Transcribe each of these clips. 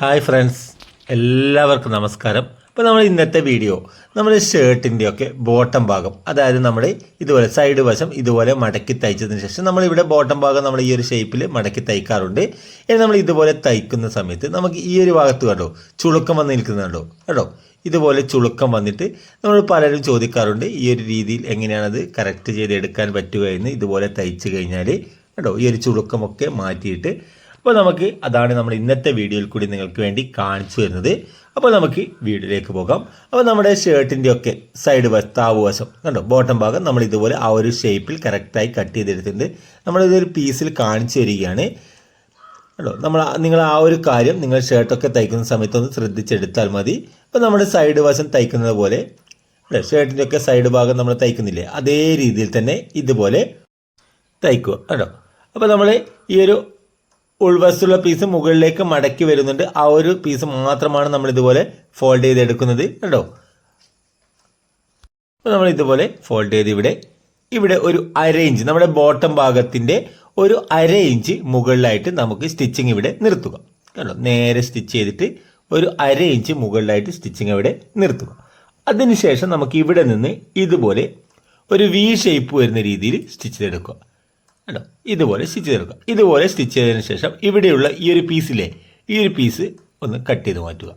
Hi friends എല്ലാവർക്കും നമസ്കാരം. അപ്പോൾ നമ്മൾ ഇന്നത്തെ വീഡിയോ നമ്മുടെ ഷർട്ടിന്റെ ഒക്കെ ബോട്ടം ഭാഗം അതായത് നമ്മുടെ ഇതുപോലെ സൈഡ് വശം ഇതുപോലെ മടക്കി തയ്ച്ചതിന് ശേഷം നമ്മൾ ഇവിടെ ബോട്ടം ഭാഗം നമ്മൾ ഈ ഒരു ഷേപ്പിൽ മടക്കി തയ്ക്കാറുണ്ട്. ഇനി നമ്മൾ ഇതുപോലെ തയ്ക്കുന്ന സമയത്ത് നമുക്ക് ഈ ഒരു ഭാഗത്ത് കണ്ടോ ചുളുക്കം വന്ന് നിൽക്കുന്നുണ്ടോ കേട്ടോ ഇതുപോലെ ചുളുക്കം വന്നിട്ട് നമ്മൾ പലരും ചോദിക്കാറുണ്ട് ഈ ഒരു രീതിയിൽ എങ്ങനെയാണത് കറക്റ്റ് ചെയ്ത് എടുക്കാൻ പറ്റുക എന്ന് ഇതുപോലെ തയ്ച്ച് കഴിഞ്ഞാൽ കേട്ടോ ഈ ഒരു ചുളുക്കമൊക്കെ മാറ്റിയിട്ട് അപ്പോൾ നമുക്ക് അതാണ് നമ്മൾ ഇന്നത്തെ വീഡിയോയിൽ കൂടി നിങ്ങൾക്ക് വേണ്ടി കാണിച്ചു തരുന്നത്. അപ്പോൾ നമുക്ക് വീഡിയോയിലേക്ക് പോകാം. അപ്പോൾ നമ്മുടെ ഷർട്ടിന്റെ ഒക്കെ സൈഡ് വശം താവ് വശം കണ്ടോ? ബോട്ടം ഭാഗം നമ്മൾ ഇതുപോലെ ആ ഒരു ഷേപ്പിൽ കറക്റ്റായി കട്ട് ചെയ്തെടുത്തിട്ടുണ്ട്. നമ്മളിതൊരു പീസിൽ കാണിച്ചു തരികയാണ്. കേട്ടോ നമ്മൾ നിങ്ങൾ ആ ഒരു കാര്യം നിങ്ങൾ ഷർട്ടൊക്കെ തയ്ക്കുന്ന സമയത്ത് ഒന്ന് ശ്രദ്ധിച്ചെടുത്താൽ മതി. അപ്പോൾ നമ്മുടെ സൈഡ് വശം തയ്ക്കുന്നത് പോലെ അല്ലേ? ഷർട്ടിന്റെ ഒക്കെ സൈഡ് ഭാഗം നമ്മൾ തയ്ക്കുന്നില്ലേ? അതേ രീതിയിൽ തന്നെ ഇതുപോലെ തയ്ക്കുക. കേട്ടോ അപ്പോൾ നമ്മൾ ഈ ഒരു ഉൾവശത്തുള്ള പീസ് മുകളിലേക്ക് മടക്കി വരുന്നുണ്ട്. ആ ഒരു പീസ് മാത്രമാണ് നമ്മൾ ഇതുപോലെ ഫോൾഡ് ചെയ്തെടുക്കുന്നത്. കേട്ടോ നമ്മൾ ഇതുപോലെ ഫോൾഡ് ചെയ്ത് ഇവിടെ ഇവിടെ ഒരു അര ഇഞ്ച് നമ്മുടെ ബോട്ടം ഭാഗത്തിന്റെ ഒരു അര ഇഞ്ച് മുകളിലായിട്ട് നമുക്ക് സ്റ്റിച്ചിങ് ഇവിടെ നിർത്തുക. കേട്ടോ നേരെ സ്റ്റിച്ച് ചെയ്തിട്ട് ഒരു അര ഇഞ്ച് മുകളിലായിട്ട് സ്റ്റിച്ചിങ് ഇവിടെ നിർത്തുക. അതിനുശേഷം നമുക്ക് ഇവിടെ നിന്ന് ഇതുപോലെ ഒരു വി ഷേപ്പ് വരുന്ന രീതിയിൽ സ്റ്റിച്ച് ചെയ്തെടുക്കുക. കണ്ടോ? ഇതുപോലെ സ്റ്റിച്ച് ചെയ്തെടുക്കുക. ഇതുപോലെ സ്റ്റിച്ച് ചെയ്തതിന് ശേഷം ഇവിടെയുള്ള ഈ ഒരു പീസിലെ ഈ ഒരു പീസ് ഒന്ന് കട്ട് ചെയ്ത് മാറ്റുക.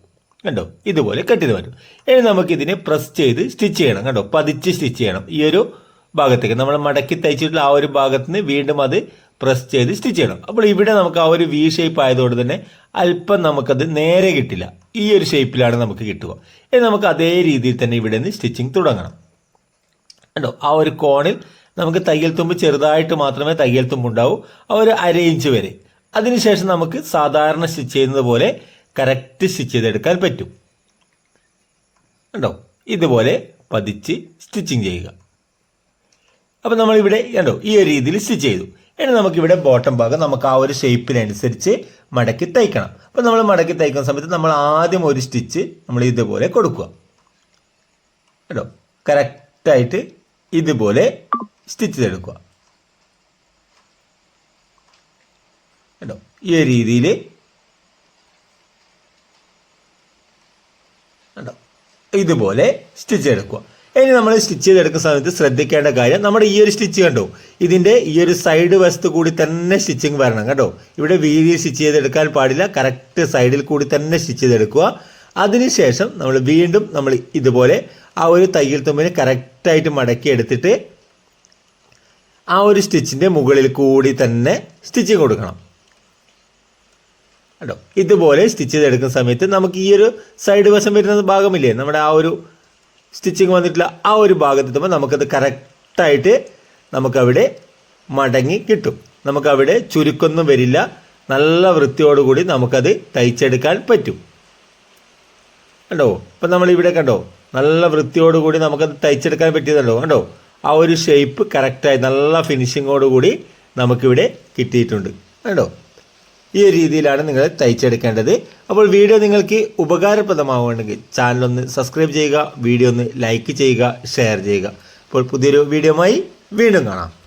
കണ്ടോ? ഇതുപോലെ കട്ട് ചെയ്ത് മാറ്റും ഇനി നമുക്കിതിനെ പ്രസ് ചെയ്ത് സ്റ്റിച്ച് ചെയ്യണം. കണ്ടോ? പതിച്ച് സ്റ്റിച്ച് ചെയ്യണം. ഈ ഒരു ഭാഗത്തേക്ക് നമ്മൾ മടക്കി തയ്ച്ചിട്ടുള്ള ആ ഒരു ഭാഗത്ത് നിന്ന് വീണ്ടും അത് പ്രസ് ചെയ്ത് സ്റ്റിച്ച് ചെയ്യണം. അപ്പോൾ ഇവിടെ നമുക്ക് ആ ഒരു വി ഷേപ്പ് ആയതുകൊണ്ട് തന്നെ അല്പം നമുക്കത് നേരെ കിട്ടില്ല. ഈ ഒരു ഷേപ്പിലാണ് നമുക്ക് കിട്ടുക. ഇനി നമുക്ക് അതേ രീതിയിൽ തന്നെ ഇവിടെ നിന്ന് സ്റ്റിച്ചിങ് തുടങ്ങണം. കണ്ടോ? ആ ഒരു കോണിൽ നമുക്ക് തയ്യൽ തുമ്പ് ചെറുതായിട്ട് മാത്രമേ തയ്യൽ തുമ്പ് ഉണ്ടാവൂ ഒരു അര ഇഞ്ച് വരെ. അതിനുശേഷം നമുക്ക് സാധാരണ സ്റ്റിച്ച് ചെയ്യുന്നത് പോലെ കറക്റ്റ് സ്റ്റിച്ച് ചെയ്തെടുക്കാൻ പറ്റും. കണ്ടോ? ഇതുപോലെ പതിച്ച് സ്റ്റിച്ചിങ് ചെയ്യുക. അപ്പോൾ നമ്മളിവിടെ കണ്ടോ? ഈ ഒരു രീതിയിൽ സ്റ്റിച്ച് ചെയ്തു. ഇനി നമുക്കിവിടെ ബോട്ടം ഭാഗം നമുക്ക് ആ ഒരു ഷേപ്പിനനുസരിച്ച് മടക്കി തയ്ക്കണം. അപ്പോൾ നമ്മൾ മടക്കി തയ്ക്കുന്ന സമയത്ത് നമ്മൾ ആദ്യം ഒരു സ്റ്റിച്ച് നമ്മൾ ഇതുപോലെ കൊടുക്കുക. കേട്ടോ കറക്റ്റായിട്ട് ഇതുപോലെ സ്റ്റിച്ച് ചെയ്തെടുക്കുക. കേട്ടോ? ഈ രീതിയിൽ കേട്ടോ? ഇതുപോലെ സ്റ്റിച്ച് ചെയ്തെടുക്കുക. ഇനി നമ്മൾ സ്റ്റിച്ച് ചെയ്തെടുക്കുന്ന സമയത്ത് ശ്രദ്ധിക്കേണ്ട കാര്യം നമ്മുടെ ഈ ഒരു സ്റ്റിച്ച് കണ്ടോ? ഇതിന്റെ ഈ ഒരു സൈഡ് വശത്ത് കൂടി തന്നെ സ്റ്റിച്ചിങ് വരണം കേട്ടോ. ഇവിടെ വീതി സ്റ്റിച്ച് ചെയ്തെടുക്കാൻ പാടില്ല. കറക്റ്റ് സൈഡിൽ കൂടി തന്നെ സ്റ്റിച്ച് ചെയ്തെടുക്കുക. അതിനുശേഷം നമ്മൾ വീണ്ടും നമ്മൾ ഇതുപോലെ ആ ഒരു തയ്യൽ തുമ്പിനെ കറക്റ്റായിട്ട് മടക്കി എടുത്തിട്ട് ആ ഒരു സ്റ്റിച്ചിന്റെ മുകളിൽ കൂടി തന്നെ സ്റ്റിച്ചിങ് കൊടുക്കണം. കേട്ടോ ഇതുപോലെ സ്റ്റിച്ച് ചെയ്തെടുക്കുന്ന സമയത്ത് നമുക്ക് ഈ ഒരു സൈഡ് വശം വരുന്ന ഭാഗമില്ലേ? നമ്മുടെ ആ ഒരു സ്റ്റിച്ചിങ് വന്നിട്ടുള്ള ആ ഒരു ഭാഗത്തെത്തുമ്പോൾ നമുക്കത് കറക്റ്റായിട്ട് നമുക്കവിടെ മടങ്ങി കിട്ടും. നമുക്കവിടെ ചുരുക്കൊന്നും വരില്ല. നല്ല വൃത്തിയോടുകൂടി നമുക്കത് തയ്ച്ചെടുക്കാൻ പറ്റും. കണ്ടോ? ഇപ്പം നമ്മളിവിടെ കണ്ടോ? നല്ല വൃത്തിയോടുകൂടി നമുക്കത് തയ്ച്ചെടുക്കാൻ പറ്റിയതല്ലോ. കണ്ടോ? ആ ഒരു ഷേപ്പ് കറക്റ്റായി നല്ല ഫിനിഷിങ്ങോടുകൂടി നമുക്കിവിടെ കിട്ടിയിട്ടുണ്ട്. കണ്ടോ? ഈ ഒരു രീതിയിലാണ് നിങ്ങൾ തയ്ച്ചെടുക്കേണ്ടത്. അപ്പോൾ വീഡിയോ നിങ്ങൾക്ക് ഉപകാരപ്രദമാവുകയാണെങ്കിൽ ചാനലൊന്ന് സബ്സ്ക്രൈബ് ചെയ്യുക വീഡിയോ ഒന്ന് ലൈക്ക് ചെയ്യുക ഷെയർ ചെയ്യുക. അപ്പോൾ പുതിയൊരു വീഡിയോയുമായി വീണ്ടും കാണാം.